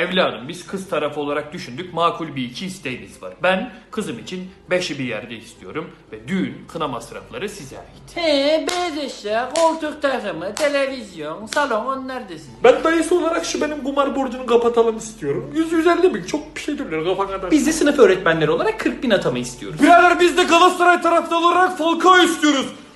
Evladım biz kız tarafı olarak düşündük makul bir iki isteğimiz var. Ben kızım için beşi bir yerde istiyorum ve düğün kına masrafları size ait. He, beyaz eşya, koltuk takımı, televizyon, salon onlar desin. Ben dayısı olarak şu benim kumar borcunu kapatalım istiyorum. 150 bin çok bir şey duruyor kafa kadar. Biz de sınıf öğretmenleri olarak 40 bin atama istiyoruz. Birader biz de Galatasaray taraftarı olarak Falcao istiyoruz.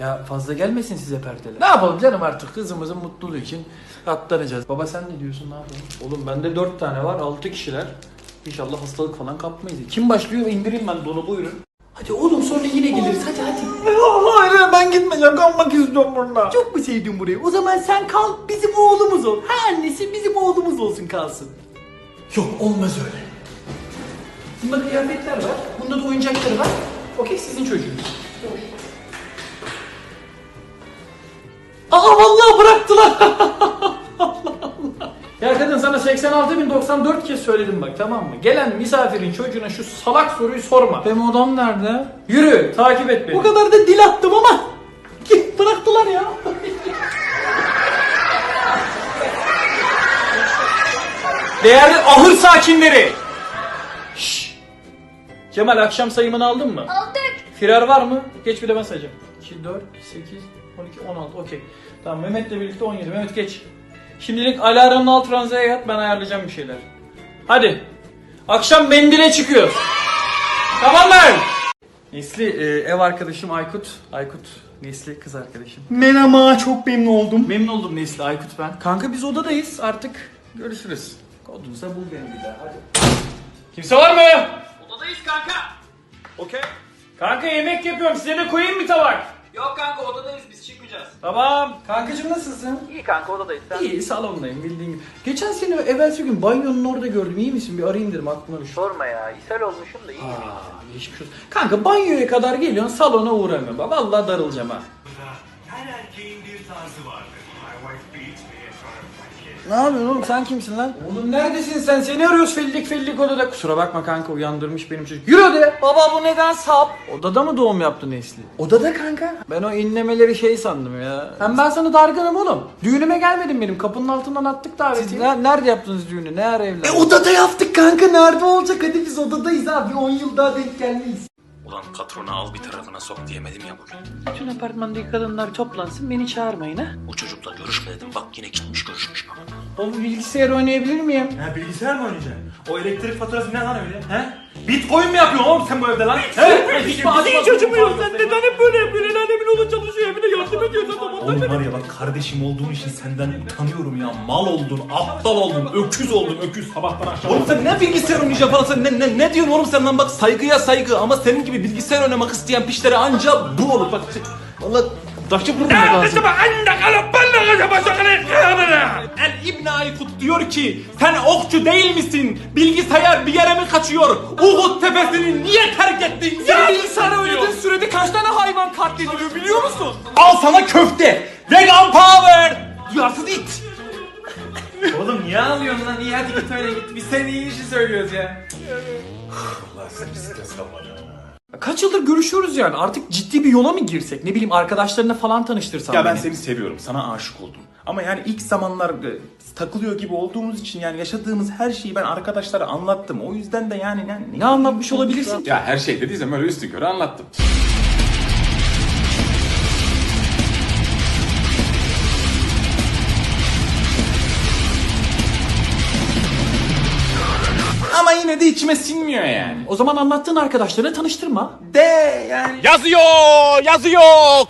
Ya fazla gelmesin size perdeler. Ne yapalım canım artık kızımızın mutluluğu için atlanacağız. Baba sen ne diyorsun ne yapalım? Oğlum bende dört tane var altı kişiler. İnşallah hastalık falan kapmayız. Kim başlıyor indireyim ben donu buyurun. Hadi oğlum sonra yine geliriz hadi hadi. Hayır ben gitmeyeceğim kalmak istiyorum burada. Çok mu sevdin burayı? O zaman sen kal bizim oğlumuz ol. Ha annesi bizim oğlumuz olsun kalsın. Yok olmaz öyle. Bunda kıyafetler var. Bunda da oyuncakları var. Okey sizin çocuğunuz. Aa bıraktılar. Allah Allah. Ya kadın sana 86.094 kez söyledim bak tamam mı? Gelen misafirin çocuğuna şu salak soruyu sorma. Benim odam nerede? Yürü takip et beni. Bu kadar da dil attım ama bıraktılar ya. Değerli ahır sakinleri. Şşş. Cemal akşam sayımını aldın mı? Aldık. Firar var mı? Geç bir de ben sayacağım. 2, 4, 8, 12, 16. Okey. Tamam Mehmet'le birlikte 17. Mehmet geç. Şimdilik alarmın alt ranzaya yat ben ayarlayacağım bir şeyler. Hadi. Akşam mendile çıkıyoruz. Tamam mı? Nesli e, ev arkadaşım Aykut. Aykut Nesli kız arkadaşım. Merhaba çok memnun oldum. Memnun oldum Nesli Aykut ben. Kanka biz odadayız artık. Görüşürüz. Kodunsa bul beni bir daha hadi. Kimse var mı? Odadayız kanka. Okey. Kanka yemek yapıyorum size de koyayım mı tabak? Yok kanka odadayız biz çıkmayacağız. Tamam. Kankacım nasılsın? İyi kanka odadayız sen. İyi salondayım bildiğin gibi. Geçen sene evvelsi gün banyonun orada gördüm iyi misin? Bir arayayım dedim aklıma düştü. Sorma ya ishal olmuşum da iyi. Aa, geçmiş olsun. Kanka banyoya kadar geliyorsun salona uğramıyorum. Vallahi darılacağım ha. Her erkeğin bir tarzı vardır. Ne yapıyorsun oğlum sen kimsin lan? Oğlum neredesin sen? Seni arıyoruz fellik fellik odada. Kusura bakma kanka uyandırmış benim çocuk. Yürü odaya. Baba bu neden sap? Odada mı doğum yaptı Nesli? Odada kanka. Ben o inlemeleri şey sandım ya. Hem ben sana dargınım oğlum. Düğünüme gelmedin benim. Kapının altından attık davetiyi. Siz nerede yaptınız düğünü? Ne ara evlendiniz? E odada yaptık kanka. Nerede olacak? Hadi biz odadayız abi. 10 yıl daha denk gelmeyiz. Ulan patronu al bir tarafına sok diyemedim ya bugün. Bütün apartmandaki kadınlar toplansın beni çağırmayın ha. O çocukla görüşme dedim bak yine gitmiş görüşmüş baba. Baba bilgisayar oynayabilir miyim? Ha bilgisayar mı oynayacaksın? O elektrik faturası ne lan öyle? He? Bitcoin mi yapıyorsun oğlum sen bu evde lan? He? Hiç hiç acımıyor. Sen neden hep böyle yapıyorsun? El alemin oğlu çalışıyor evine yardım ediyorsun sabahtan Oğlum var ya bak kardeşim olduğun için senden utanıyorum ya. Mal oldun, aptal oldun, öküz oldun, öküz sabahtan akşama. Oğlum sen ne bilgisayar oynayacaksın falan sen ne, ne, ne diyorsun oğlum sen lan bak saygıya saygı ama senin gibi bilgisayar oynamak isteyen pişlere anca bu olur bak. Valla taşı vururum lazım. El İbn Aykut diyor ki sen okçu değil misin? Bilgisayar bir yere mi kaçıyor? Uhud tepesini niye terk ettin? Ya bilgisayar oynadığın sürede kaç tane hayvan katlediliyor biliyor musun? Al sana köfte. Vegan power. Duyarsız it. Oğlum niye ağlıyorsun lan? İyi hadi git öyle git. Biz senin iyi işi söylüyoruz ya. Kaç yıldır görüşüyoruz yani artık ciddi bir yola mı girsek? Ne bileyim arkadaşlarına falan tanıştırsan Ya ben beni. seni seviyorum. Sana aşık oldum. Ama yani ilk zamanlar e, takılıyor gibi olduğumuz için yani yaşadığımız her şeyi ben arkadaşlara anlattım. O yüzden de yani ne, Ne anlatmış olabilirsin? Ya her şey dediysem öyle üstü körü anlattım. Ama yine de içime sinmiyor yani. O zaman anlattığın arkadaşlarına tanıştırma. De yani. Yazıyor, yazıyor.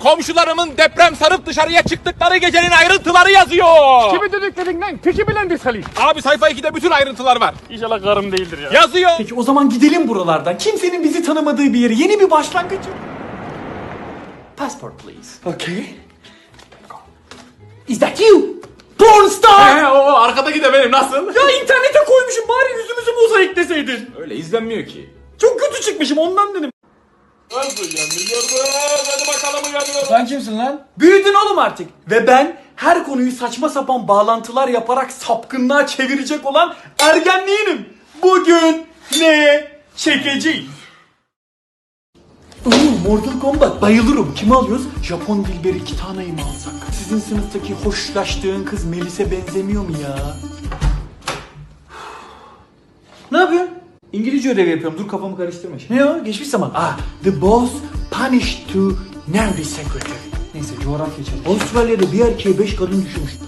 Komşularımın deprem sarıp dışarıya çıktıkları gecenin ayrıntıları yazıyor. Kimi dediklerin lan? Peki bilendi Salih. Abi sayfa 2'de bütün ayrıntılar var. İnşallah karım değildir ya. Yazıyor. Peki o zaman gidelim buralardan. Kimsenin bizi tanımadığı bir yere. Yeni bir başlangıç. Passport please. Okay. Is that you? Porn star! He, o arkadaki de benim nasıl? ya internete mozaikleseydin. Öyle izlenmiyor ki. Çok kötü çıkmışım ondan dedim. Hadi bakalım uyanıyoruz. Sen kimsin lan? Büyüdün oğlum artık. Ve ben her konuyu saçma sapan bağlantılar yaparak sapkınlığa çevirecek olan ergenliğinim. Bugün ne çekeceğiz? Oo, Mortal Kombat bayılırım. Kimi alıyoruz? Japon Dilberi Kitana'yı mı alsak? Sizin sınıftaki hoşlaştığın kız Melis'e benzemiyor mu ya? Ne yapıyorsun? İngilizce ödevi yapıyorum. Dur kafamı karıştırma şimdi. Ne o? Geçmiş zaman. Ah, the boss punished to nerdy secretary. Neyse coğrafya çalış. Avustralya'da bir erkeğe beş kadın düşmüş.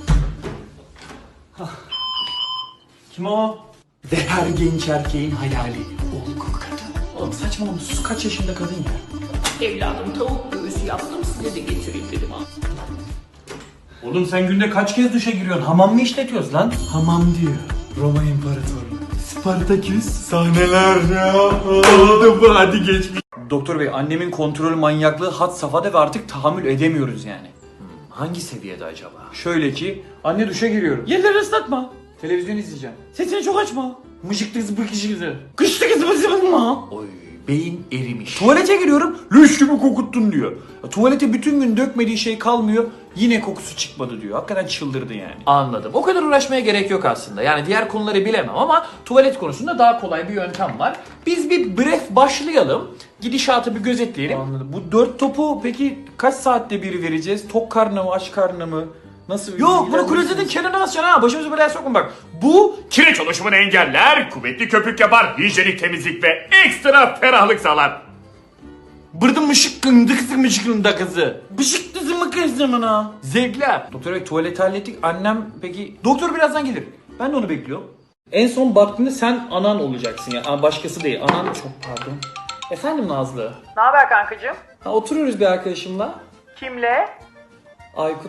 Kim o? Ve her genç erkeğin hayali. Olgun kadın. Oğlum saçmalama sus kaç yaşında kadın ya. Evladım tavuk göğsü yaptım size de getireyim dedim ha. Oğlum sen günde kaç kez duşa giriyorsun? Hamam mı işletiyoruz lan? Hamam diyor. Roma İmparatorluğu. Spartaküs sahneler ya. Oldu bu hadi geçmiş. Doktor bey annemin kontrol manyaklığı had safhada ve artık tahammül edemiyoruz yani. Hmm, Hangi seviyede acaba? Şöyle ki anne duşa giriyorum. Yerleri ıslatma. Televizyon izleyeceğim. Sesini çok açma. Mıcık kız bıkışı kızı. Kışlı bızıbınma. Oy beyin erimiş. Tuvalete giriyorum. Lüş gibi kokuttun diyor. Ya, Tuvalete bütün gün dökmediği şey kalmıyor. Yine kokusu çıkmadı diyor. Hakikaten çıldırdı yani. Anladım. O kadar uğraşmaya gerek yok aslında. Yani diğer konuları bilemem ama tuvalet konusunda daha kolay bir yöntem var. Biz bir bref başlayalım. Gidişatı bir gözetleyelim. Anladım. Bu dört topu peki kaç saatte bir vereceğiz? Tok karnı mı, aç karnı mı? Nasıl? Yok bunu klozetin kenarına asacaksın ha. Başımızı belaya sokun bak. Bu Kireç oluşumunu engeller, kuvvetli köpük yapar, hijyenik temizlik ve ekstra ferahlık sağlar. Bırdım mışıkkın dıkısın mışıkkın da kızı. Bışık dizimi kızımın ha. Zevkler. Doktor bey tuvaleti hallettik. Annem peki... Doktor birazdan gelir. Ben de onu bekliyorum. En son baktığında sen anan olacaksın ya. Aa, başkası değil. Anan çok pardon. Efendim Nazlı. Ne haber kankacığım? Ha, oturuyoruz bir arkadaşımla. Kimle? Aykut.